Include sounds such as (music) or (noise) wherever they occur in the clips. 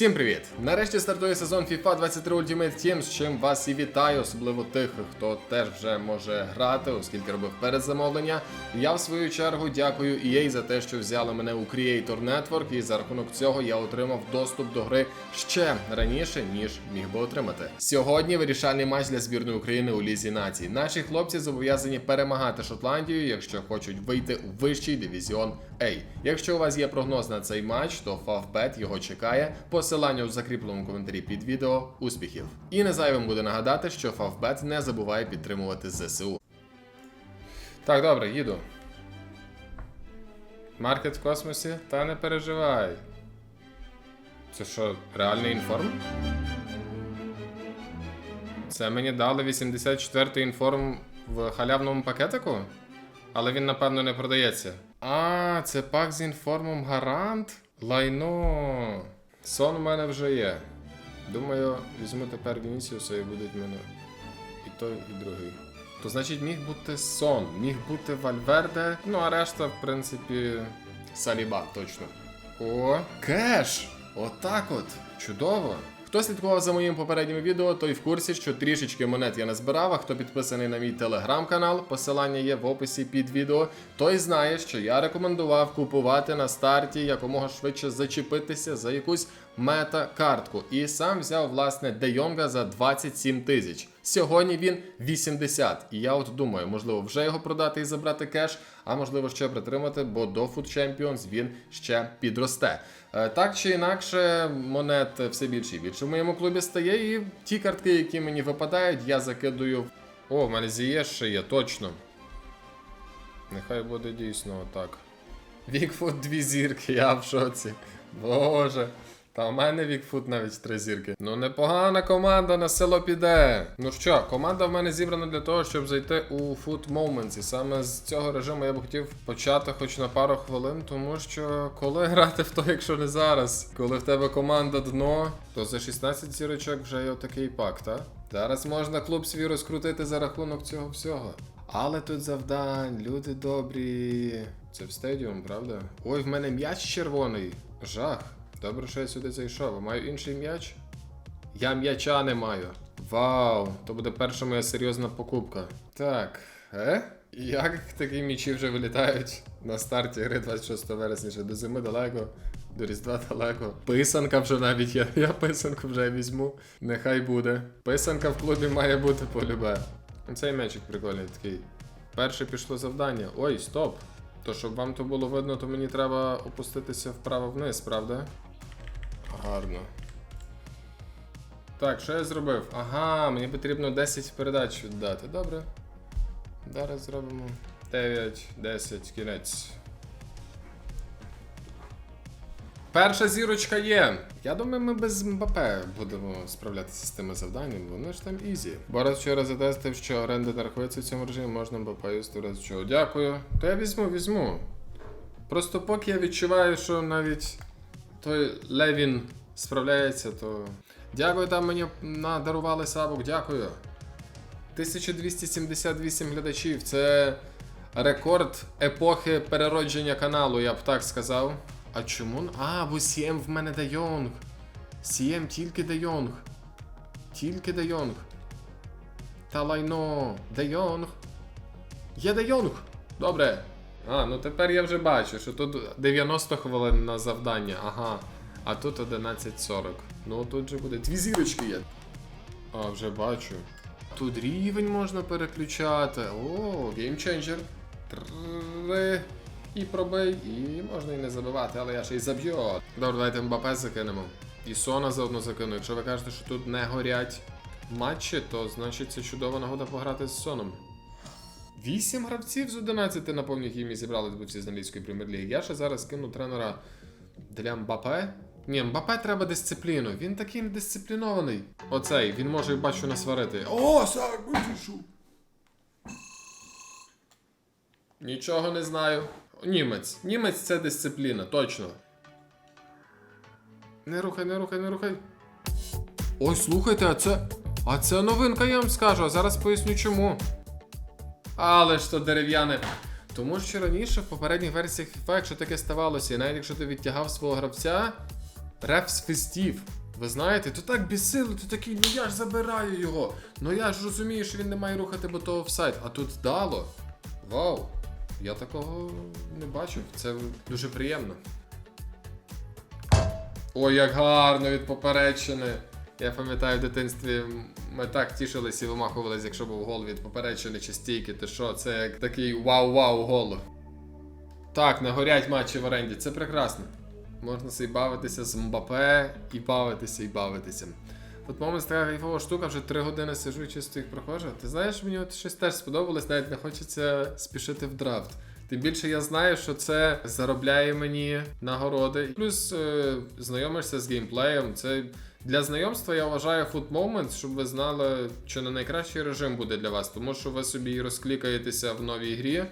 Всім привіт! Нарешті стартує сезон FIFA 23 Ultimate Team, з чим вас і вітаю, особливо тих, хто теж вже може грати, оскільки робив передзамовлення. Я в свою чергу дякую EA за те, що взяли мене у Creator Network, і за рахунок цього я отримав доступ до гри ще раніше, ніж міг би отримати. Сьогодні вирішальний матч для збірної України у Лізі націй. Наші хлопці зобов'язані перемагати Шотландію, якщо хочуть вийти у вищий дивізіон A. Якщо у вас є прогноз на цей матч, то Favbet його чекає. Посилання у закріпленому коментарі під відео. Успіхів! І не зайвим буде нагадати, що Favbet не забуває підтримувати ЗСУ. Так, добре, їду. Маркет в космосі? Та не переживай. Це що, реальний інформ? Це мені дали 84-й інформ в халявному пакетику? Але він, напевно, не продається. А, це пак з інформом гарант? Лайно. Сон у мене вже є. Думаю, візьму тепер Вінісіуса і будуть мене і той, і другий. То значить міг бути сон, міг бути Вальверде, ну а решта, в принципі, Саліба, точно. О, кеш! Отак от. Чудово. Хто слідкував за моїм попереднім відео, той в курсі, що трішечки монет я не збирав, а хто підписаний на мій телеграм-канал, посилання є в описі під відео, той знає, що я рекомендував купувати на старті якомога швидше зачепитися за якусь мета-картку. І сам взяв, власне, Де Йонга за 27 тисяч. Сьогодні він 80. І я от думаю, можливо, вже його продати і забрати кеш, а можливо ще притримати, бо до Food Champions він ще підросте. Е, Так чи інакше, монет все більше і більше в моєму клубі стає, і ті картки, які мені випадають, я закидую. О, в мене зіє ще є, точно. Нехай буде дійсно отак. Вікфут дві зірки, я в шоці. Боже. Та у мене Вікфут навіть три зірки. Ну непогана команда на село піде. Ну що, команда в мене зібрана для того, щоб зайти у Foot Moments. І саме з цього режиму я б хотів почати хоч на пару хвилин, тому що коли (laughs) грати в то, якщо не зараз, коли в тебе команда дно, то за 16 зірочок вже є отакий пак, та? Зараз можна клуб свій розкрутити за рахунок цього всього. Але тут завдань, люди добрі. Це в стадіум, правда? Ой, в мене м'яч червоний. Жах. Добре, що я сюди зайшов. Маю інший м'яч? Я м'яча не маю. Вау, то буде перша моя серйозна покупка. Так, е? Як такі м'ячі вже вилітають на старті гри 26 вересня, ще до зими далеко, до Різдва далеко. Писанка вже навіть є. Я писанку вже візьму. Нехай буде. Писанка в клубі має бути полюбе. Цей м'ячик прикольний такий. Перше пішло завдання. Ой, стоп. То щоб вам то було видно, то мені треба опуститися вправо вниз, правда? Гарно. Так, що я зробив? Ага, мені потрібно 10 передач віддати. Добре. Зараз зробимо 9, 10, кінець. Перша зірочка є. Я думаю, ми без Мбапе будемо справлятися з тими завданнями, вони ж там ізі. Борис вчора затестив, що оренда не рахується в цьому режимі, можна Мбапе юсти раз чого. Дякую. То я візьму, візьму. Просто поки я відчуваю, що навіть той Левін справляється, то. Дякую, там мені надарували сабок, дякую. 1278 глядачів. Це рекорд епохи переродження каналу, я б так сказав. А чому? А, бо Сієм в мене Де Йонг. Сієм тільки Де Йонг. Тільки Де Йонг. Та лайно. Де Йонг. Є Де Йонг. Добре. А, ну тепер я вже бачу, що тут 90 хвилин на завдання, ага. А тут 11.40. Ну тут же буде. Дві зірочки є. А, вже бачу. Тут рівень можна переключати. О, геймченджер. Три. І пробий, і можна і не забивати, але я ще й заб'ю. Добре, давайте Мбапе закинемо. І Сона заодно закину. Якщо ви кажете, що тут не горять матчі, то значить це чудова нагода пограти з Соном. Вісім гравців з 11 на повній хімії зібрали бивці з англійської прем'єр-ліги. Я ще зараз кину тренера для Мбапе. Ні, Мбапе треба дисципліну. Він такий недисциплінований. Оцей, він може, бачу, насварити. О, сак, витішу. Нічого не знаю. Німець. Німець це дисципліна, точно. Не рухай, не рухай, не рухай. Ой, слухайте, а це. А це новинка, я вам скажу, а зараз поясню чому. Але ж то дерев'яне. Тому що раніше в попередніх версіях FIFA, якщо таке ставалося, і навіть якщо ти відтягав свого гравця, реф фестів. Ви знаєте, то так бісило, то такий, ну я ж забираю його. Ну я ж розумію, що він не має рухати, бо то офсайд. А тут дало. Вау! Я такого не бачив. Це дуже приємно. Ой, як гарно від поперечини. Я пам'ятаю, в дитинстві ми так тішились і вимахувались, якщо був гол від поперечини чи стійки, ти що, це як такий вау-вау гол. Так, не горять матчі в оренді, це прекрасно. Можна собі бавитися з Мбапе і бавитися, і бавитися. Тут момент така кайфова штука, вже 3 години сижу і чисто їх проходжу. Ти знаєш, мені от щось теж сподобалось, навіть не хочеться спішити в драфт. Тим більше я знаю, що це заробляє мені нагороди. Плюс е, знайомишся з геймплеєм. Це для знайомства я вважаю Food Moments, щоб ви знали, що не найкращий режим буде для вас, тому що ви собі розклікаєтеся в новій грі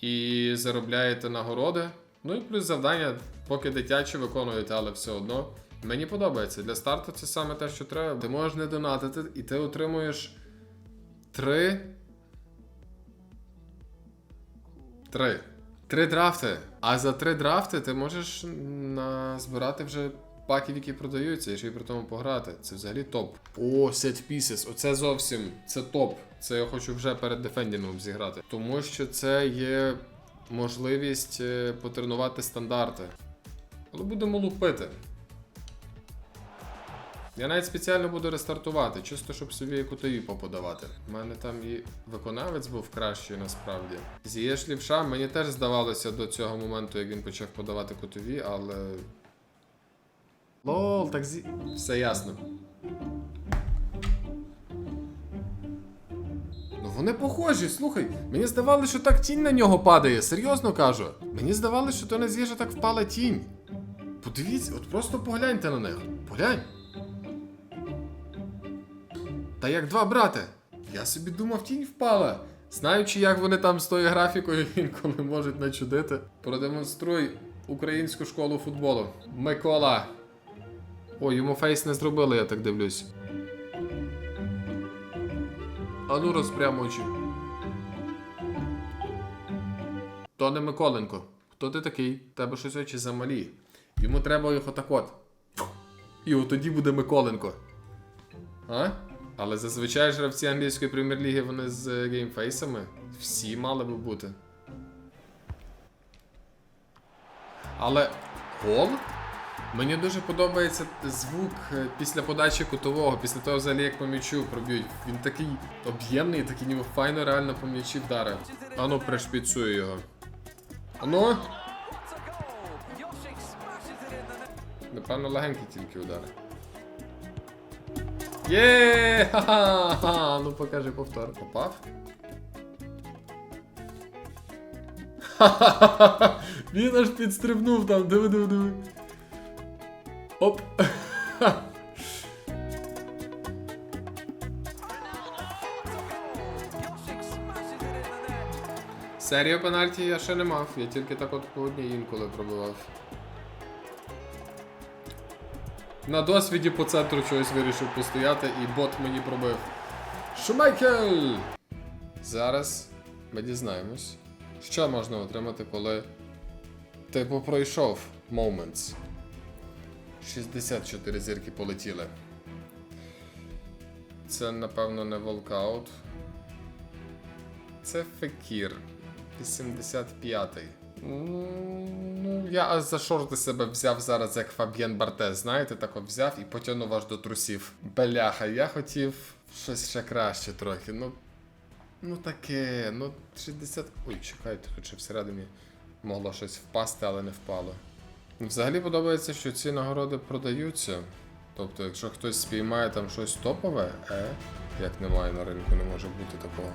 і заробляєте нагороди. Ну і плюс завдання, поки дитячі виконуєте, але все одно. Мені подобається. Для старту це саме те, що треба. Ти можеш не донатити, і ти отримуєш три. Три. Три драфти. А за три драфти ти можеш назбирати вже паків, які продаються, і ще й при тому пограти. Це взагалі топ. О, set pieces. Оце зовсім це топ. Це я хочу вже перед дефендінгом зіграти. Тому що це є можливість е, потренувати стандарти. Але будемо лупити. Я навіть спеціально буду рестартувати, чисто щоб собі кутові поподавати. У мене там і виконавець був кращий насправді. Зієш лівша, мені теж здавалося до цього моменту, як він почав подавати кутові, але. Лол, так зі. Все ясно. Ну вони похожі, слухай. Мені здавалося, що так тінь на нього падає, серйозно кажу. Мені здавалося, що то на з'їжджа так впала тінь. Подивіться, от просто погляньте на них. Поглянь. Та як два брати. Я собі думав, тінь впала. Знаючи, як вони там з тою графікою (laughs) інколи можуть начудити. Продемонструй українську школу футболу. Микола. Ой, йому фейс не зробили, я так дивлюсь. А ну розпрям. То не Миколенко. Хто ти такий? Тебе щось очі замалі. Йому треба їх отак от. І от тоді буде Миколенко. А? Але зазвичай гравці англійської прем'єр-ліги вони з е, геймфейсами. Всі мали би бути. Але гол? Мені дуже подобається звук е, після подачі кутового, після того взагалі як по м'ячу проб'ють. Він такий об'ємний, такий ніби файно реально по м'ячі вдарив. Ану, пришпіцюю його. Ану. Напевно, легенький тільки удари. Є! Ха-ха! Ну покажи повтор. Попав? Ха-ха-ха! Він аж підстрибнув там, диви, диви, диви. Оп! Серію пенальті я ще не мав, я тільки так от по одній інколи пробивав. На досвіді по центру чогось вирішив постояти і бот мені пробив. Шумайкель! Зараз ми дізнаємось, що можна отримати, коли ти попройшов Moments. 64 зірки полетіли. Це, напевно, не волкаут. Це Фекір. 85-й. Ну, я аж за шорти себе взяв зараз, як Фаб'єн Бартес, знаєте, так от взяв і потягнув аж до трусів. Бляха, я хотів щось ще краще трохи. Ну, ну таке, ну 60. Ой, чекайте, ще всередині могло щось впасти, але не впало. Взагалі подобається, що ці нагороди продаються. Тобто, якщо хтось спіймає там щось топове, е, як немає на ринку, не може бути такого.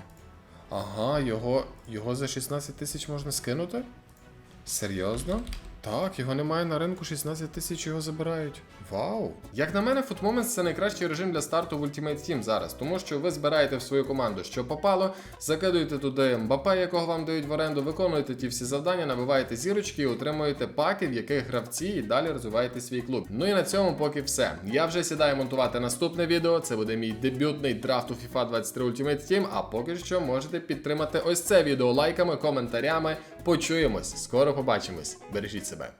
Ага, його, його за 16 тисяч можна скинути? Серйозно? Так, його немає на ринку, 16 тисяч його забирають. Вау! Як на мене, Foot це найкращий режим для старту в Ultimate Team зараз, тому що ви збираєте в свою команду, що попало, закидуєте туди Мбапе, якого вам дають в оренду, виконуєте ті всі завдання, набиваєте зірочки і отримуєте паки, в яких гравці і далі розвиваєте свій клуб. Ну і на цьому поки все. Я вже сідаю монтувати наступне відео. Це буде мій дебютний драфт у FIFA 23 Ultimate Team, а поки що можете підтримати ось це відео лайками, коментарями. Почуємось, скоро побачимось. Бережіть себе.